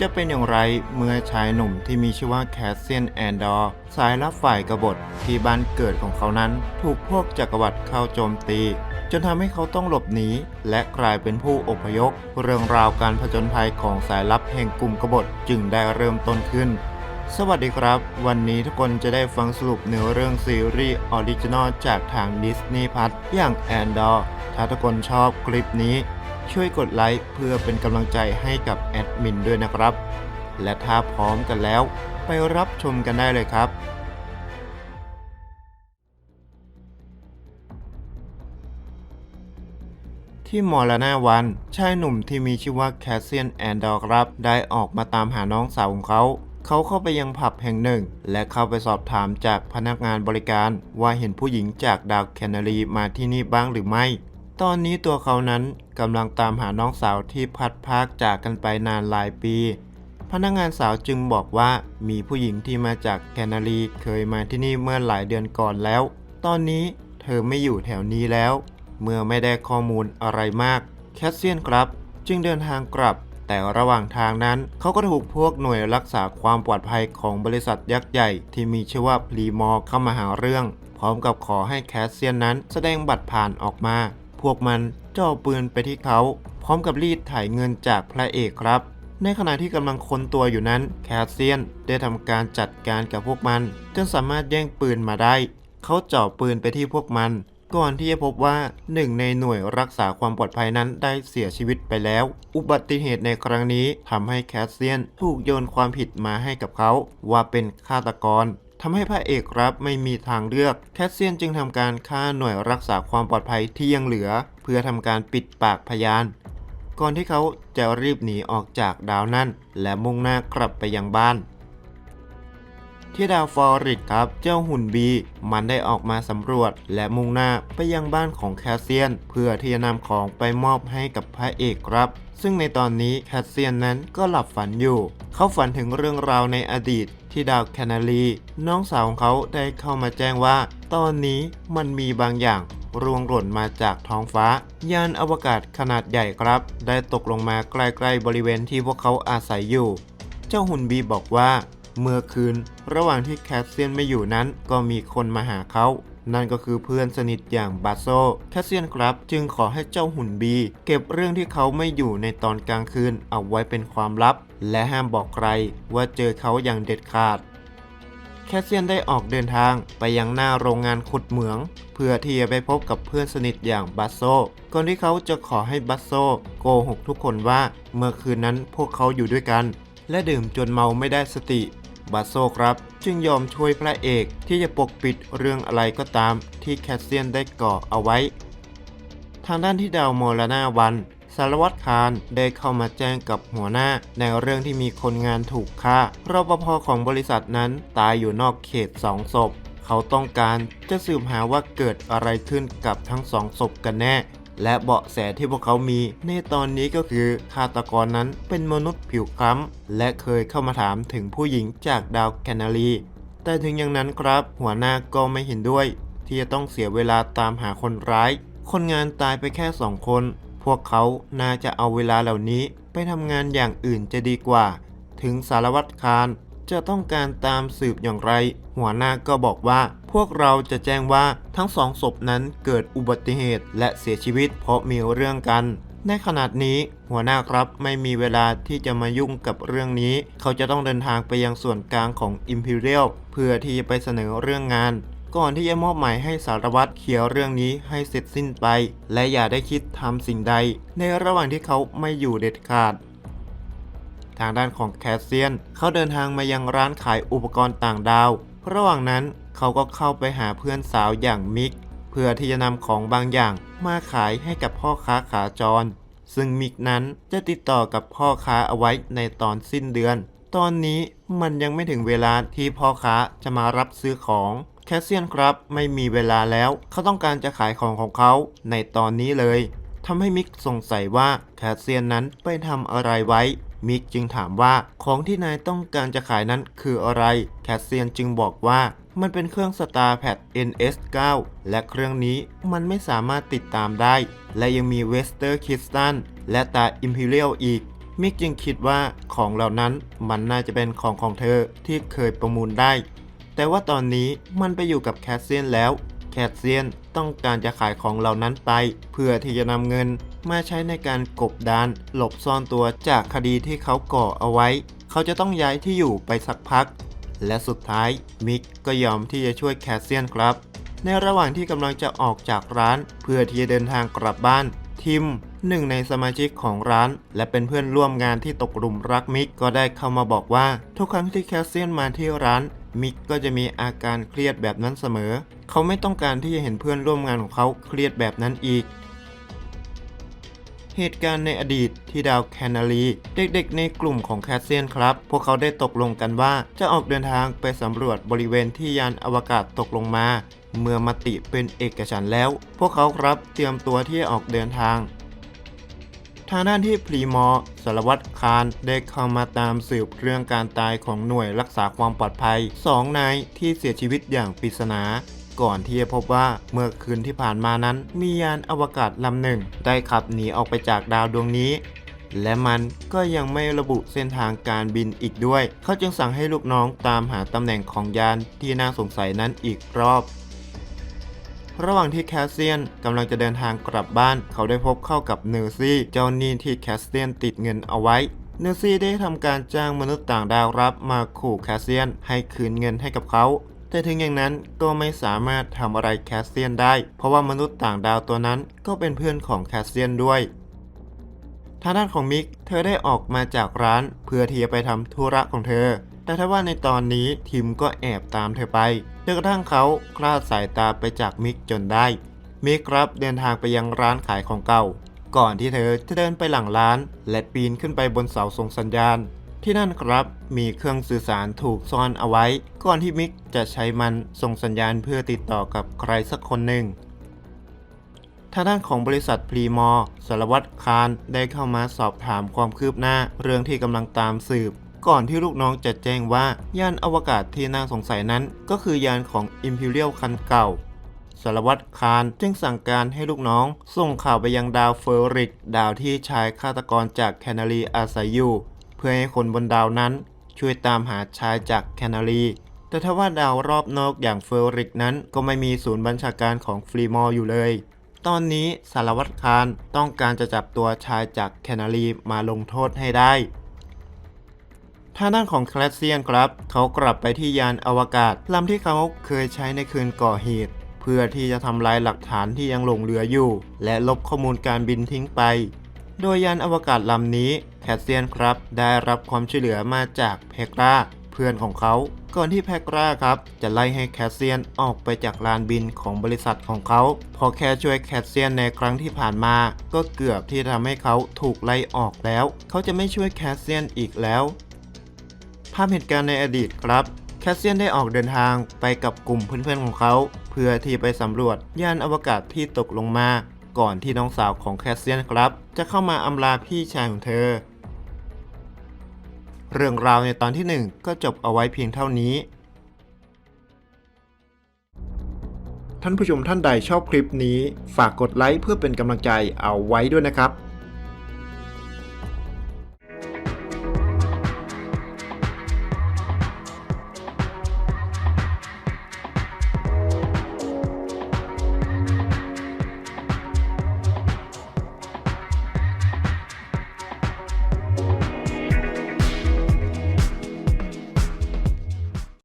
จะเป็นอย่างไรเมื่อชายหนุ่มที่มีชื่อว่าแคสเซียนแอนดอร์สายลับฝ่ายกบฏที่บ้านเกิดของเขานั้น ถูกพวกจักรวรรดิเข้าโจมตี จนทำให้เขาต้องหลบหนีและกลายเป็นผู้อพยพเรื่องราวการผจญภัยของสายลับแห่งกลุ่มกบฏจึงได้เริ่มต้นขึ้นสวัสดีครับ วันนี้ทุกคนจะได้ฟังสรุปเนื้อเรื่องซีรีส์ออริจินอลจากทางดิสนีย์พัทอย่างแอนดอร์ถ้าทุกคนชอบคลิปนี้ ช่วยกดไลค์เพื่อเป็นกำลังใจให้กับแอดมินด้วยนะครับ และถ้าพร้อมกันแล้ว ไปรับชมกันได้เลยครับที่มอลนาวัน ชายหนุ่มที่มีชื่อว่าแคสเซียนแอนดอร์ครับ ได้ออกมาตามหาน้องสาวของเขา เขาเข้าไปยังผับแห่งหนึ่ง และเข้าไปสอบถามจากพนักงานบริการ ว่าเห็นผู้หญิงจากดาวแคนารีมาที่นี่บ้างหรือไม่ ตอนนี้ตัวเขานั้นกำลังตามหาน้องสาวที่พัดพากจากกันไปนานหลายปี พนักงานสาวจึงบอกว่ามีผู้หญิงที่มาจากแคนารีเคยมาที่นี่เมื่อหลายเดือนก่อนแล้ว ตอนนี้เธอไม่อยู่แถวนี้แล้ว เมื่อไม่ได้ข้อมูลอะไรมาก แคสเซียนครับ จึงเดินทางกลับ แต่ระหว่างทางนั้นเขาก็ถูกพวกหน่วยรักษาความปลอดภัยของบริษัทยักษ์ใหญ่ ที่มีชื่อว่าพลีมอเข้ามาหาเรื่อง พร้อมกับขอให้แคสเซียนนั้นแสดงบัตรผ่านออกมา พวกมันจ่อปืนไปที่เขา พร้อมกับรีดไถ่ายเงินจากพระเอกครับ ในขณะที่กำลังค้นตัวอยู่นั้นแคสเซียนได้ทำการจัดการกับพวกมัน จนสามารถแย่งปืนมาได้ เขาจ่อปืนไปที่พวกมัน ก่อนที่จะพบว่าหนึ่งในหน่วยรักษาความปลอดภัยนั้นได้เสียชีวิตไปแล้ว อุบัติเหตุในครั้งนี้ทำให้แคสเซียนถูกโยนความผิดมาให้กับเขาว่าเป็นฆาตกร ทำให้พระเอกรับไม่มีทางเลือก แคสเซียนจึงทำการฆ่าหน่วยรักษาความปลอดภัยที่ยังเหลือ เพื่อทำการปิดปากพยาน ก่อนที่เขาจะรีบหนีออกจากดาวนั่น และมุ่งหน้ากลับไปยังบ้าน ที่ดาวฟอริดครับเจ้าหุ่นบีมันได้ออกมาสำรวจและมุ่งหน้าไปยังบ้านของแคสเซียน เพื่อที่จะนำของไปมอบให้กับพระเอกครับซึ่งในตอนนี้แคสเซียนนั้นก็หลับฝันอยู่ เขาฝันถึงเรื่องราวในอดีต ที่ดาวแคนารี น้องสาวของเขาได้เข้ามาแจ้งว่า ตอนนี้มันมีบางอย่างร่วงหล่นมาจากท้องฟ้า ยานอวกาศขนาดใหญ่ครับ ได้ตกลงมาใกล้ๆบริเวณที่พวกเขาอาศัยอยู่ เจ้าหุ่นบีบอกว่า เมื่อคืน ระหว่างที่แคสเซียนไม่อยู่นั้นก็มีคนมาหาเขา นั่นก็คือเพื่อนสนิทอย่างบาโซแคสเซียนครับ จึงขอให้เจ้าหุ่นบีเก็บเรื่องที่เขาไม่อยู่ในตอนกลางคืนเอาไว้เป็นความลับ และห้ามบอกใครว่าเจอเขาอย่างเด็ดขาดแคสเซียนได้ออกเดินทางไปยังหน้าโรงงานขุดเหมือง เพื่อที่จะไปพบกับเพื่อนสนิทอย่างบัสโซก่อนที่เขาจะขอให้บัสโซโกหกทุกคนว่าเมื่อคืนนั้นพวกเขาอยู่ด้วยกัน และดื่มจนเมาไม่ได้สติ บัสโซครับ จึงยอมช่วยพระเอกที่จะปกปิดเรื่องอะไรก็ตามที่แคสเซียนได้ก่อเอาไว้ ทางด้านที่ดาวโมลนาวัน สารวัตรคารได้เข้ามาแจ้งกับหัวหน้า ในเรื่องที่มีคนงานถูกฆ่ารปภของบริษัทนั้นตายอยู่นอกเขตสองศพ เขาต้องการจะสืบหาว่าเกิดอะไรขึ้นกับทั้งสองศพกันแน่ และเบาะแสที่พวกเขามีในตอนนี้ก็คือฆาตกรนั้นเป็นมนุษย์ผิวคล้ำ และเคยเข้ามาถามถึงผู้หญิงจากดาวแคนารี แต่ถึงอย่างนั้นครับ หัวหน้าก็ไม่เห็นด้วย ที่จะต้องเสียเวลาตามหาคนร้าย คนงานตายไปแค่สองคน พวกเขาน่าจะเอาเวลาเหล่านี้ไปทำงานอย่างอื่นจะดีกว่า ถึงสารวัตรคารจะต้องการตามสืบอย่างไร หัวหน้าก็บอกว่า พวกเราจะแจ้งว่าทั้งสองศพนั้นเกิดอุบัติเหตุและเสียชีวิตเพราะมีเรื่องกัน ในขณะนี้หัวหน้าครับไม่มีเวลาที่จะมายุ่งกับเรื่องนี้ เขาจะต้องเดินทางไปยังส่วนกลางของ Imperial เพื่อที่จะไปเสนอเรื่องงาน ก่อนที่จะมอบหมายให้สารวัตรเคียร์เรื่องนี้ให้เสร็จสิ้นไป และอย่าได้คิดทำสิ่งใด ในระหว่างที่เขาไม่อยู่เด็ดขาดทางด้านของแคสเซียน เขาเดินทางมายังร้านขายอุปกรณ์ต่างดาว ระหว่างนั้นเขาก็เข้าไปหาเพื่อนสาวอย่างมิก เพื่อที่จะนำของบางอย่างมาขายให้กับพ่อค้าขาจร ซึ่งมิกนั้นจะติดต่อกับพ่อค้าเอาไว้ในตอนสิ้นเดือน ตอนนี้มันยังไม่ถึงเวลาที่พ่อค้าจะมารับซื้อของแคสเซียนครับไม่มีเวลาแล้ว เขาต้องการจะขายของของเขาในตอนนี้เลยทำให้มิกสงสัยว่าแคสเซียนนั้นไปทำอะไรไว้ มิกจึงถามว่าของที่นายต้องการจะขายนั้นคืออะไร แคสเซียนจึงบอกว่ามันเป็นเครื่อง StarPad NS9 และเครื่องนี้มันไม่สามารถติดตามได้ และยังมีเวสเตอร์คิสตันและตา Imperial อีก มิกยังคิดว่าของเหล่านั้นมันน่าจะเป็นของของเธอที่เคยประมูลได้ แต่ว่าตอนนี้มันไปอยู่กับแคสเซียนแล้ว คสเซียนต้องการจะขายของเหล่านั้นไป เพื่อที่จะนำเงินมาใช้ในการกบดานหลบซ่อนตัวจากคดีที่เขาก่อเอาไว้ เขาจะต้องย้ายที่อยู่ไปสักพัก และสุดท้ายมิกก็ยอมที่จะช่วยแคสเซียนครับ ในระหว่างที่กำลังจะออกจากร้าน เพื่อที่จะเดินทางกลับบ้าน ทิมหนึ่งในสมาชิกของร้าน และเป็นเพื่อนร่วมงานที่ตกหลุมรักมิกก็ได้เข้ามาบอกว่า ทุกครั้งที่แคสเซียนมาที่ร้าน มิกก็จะมีอาการเครียดแบบนั้นเสมอ เขาไม่ต้องการที่จะเห็นเพื่อนร่วมงานของเขาเครียดแบบนั้นอีก เหตุการณ์ในอดีตที่ดาวแคนารี เด็กๆในกลุ่มของแคสเซียนครับ พวกเขาได้ตกลงกันว่าจะออกเดินทางไปสำรวจบริเวณที่ยานอวกาศตกลงมา เมื่อมติเป็นเอกฉันท์แล้ว พวกเขาครับเตรียมตัวที่จะออกเดินทาง ทางด้านที่พรีมอสารวัตรคารได้เข้ามาตามสืบเรื่องการตายของหน่วยรักษาความปลอดภัยสองนายที่เสียชีวิตอย่างปริศนาก่อนที่จะพบว่าเมื่อคืนที่ผ่านมานั้น มียานอวกาศลำหนึ่ง ได้ขับหนีออกไปจากดาวดวงนี้ และมันก็ยังไม่ระบุเส้นทางการบินอีกด้วย เขาจึงสั่งให้ลูกน้องตามหาตำแหน่งของยานที่น่าสงสัยนั้นอีกรอบ ระหว่างที่แคสเซียนกำลังจะเดินทางกลับบ้าน เขาได้พบเข้ากับเนอร์ซี่ เจ้าหนี้ที่แคสเซียนติดเงินเอาไว้ เนอร์ซี่ได้ทำการจ้างมนุษย์ต่างดาวรับมาขู่แคสเซียนให้คืนเงินให้กับเขา แต่ถึงอย่างนั้นก็ไม่สามารถทำอะไรแคสเซียนได้ เพราะว่ามนุษย์ต่างดาวตัวนั้นก็เป็นเพื่อนของแคสเซียนด้วยทางด้านของมิก เธอได้ออกมาจากร้านเพื่อที่จะไปทำธุระของเธอ แต่ถ้าว่าในตอนนี้ทิมก็แอบตามเธอไป นกระทั่งเขาคลาดสายตาไปจากมิกจนได้ มิกครับเดินทางไปยังร้านขายของเก่า ก่อนที่เธอจะเดินไปหลังร้าน และปีนขึ้นไปบนเสาส่งสัญญาณ ที่นั่นครับมีเครื่องสื่อสารถูกซ่อนเอาไว้ ก่อนที่มิกจะใช้มันส่งสัญญาณเพื่อติดต่อกับใครสักคนหนึ่งทางด้านของบริษัทพรีมอร์สารวัตรคารได้เข้ามาสอบถามความคืบหน้าเรื่องที่กำลังตามสืบ ก่อนที่ลูกน้องจะแจ้งว่ายานอวกาศที่น่าสงสัยนั้น ก็คือยานของ Imperial คันเก่าสารวัตรคารจึงสั่งการให้ลูกน้อง ส่งข่าวไปยังดาวเฟอริก ดาวที่ชายฆาตกรจากแคนารีอาศัยอยู่ เพื่อให้คนบนดาวนั้น ช่วยตามหาชายจากแคนารี แต่ถ้าว่าดาวรอบนอกอย่างเฟอริกนั้นก็ไม่มีศูนย์บัญชาการของฟรีมอร์อยู่เลย ตอนนี้สารวัตรคารต้องการจะจับตัวชายจากแคนารีมาลงโทษให้ได้ ทางด้านของแคลสเซียนครับ เขากลับไปที่ยานอวกาศลำที่เขาเคยใช้ในคืนก่อเหตุ เพื่อที่จะทำลายหลักฐานที่ยังหลงเหลืออยู่ และลบข้อมูลการบินทิ้งไป โดยยานอวกาศลำนี้แคสเซียนครับ ได้รับความช่วยเหลือมาจากเพกราเพื่อนของเขา ก่อนที่เพกราครับ จะไล่ให้แคสเซียนออกไปจากลานบินของบริษัทของเขา พอแค่ช่วยแคสเซียนในครั้งที่ผ่านมา ก็เกือบที่ทำให้เขาถูกไล่ออกแล้ว เขาจะไม่ช่วยแคสเซียนอีกแล้วาพเหตุการณ์ในอดีตครับ แคสเซียนได้ออกเดินทางไปกับกลุ่มเพื่อนๆของเขา เพื่อที่ไปสำรวจยานอวกาศที่ตกลงมา ก่อนที่น้องสาวของแคสเซียนครับ จะเข้ามาอำลาพี่ชายของเธอ เรื่องราวในตอนที่ 1 ก็จบเอาไว้เพียงเท่านี้ ท่านผู้ชมท่านใดชอบคลิปนี้ ฝากกดไลค์เพื่อเป็นกำลังใจเอาไว้ด้วยนะครับ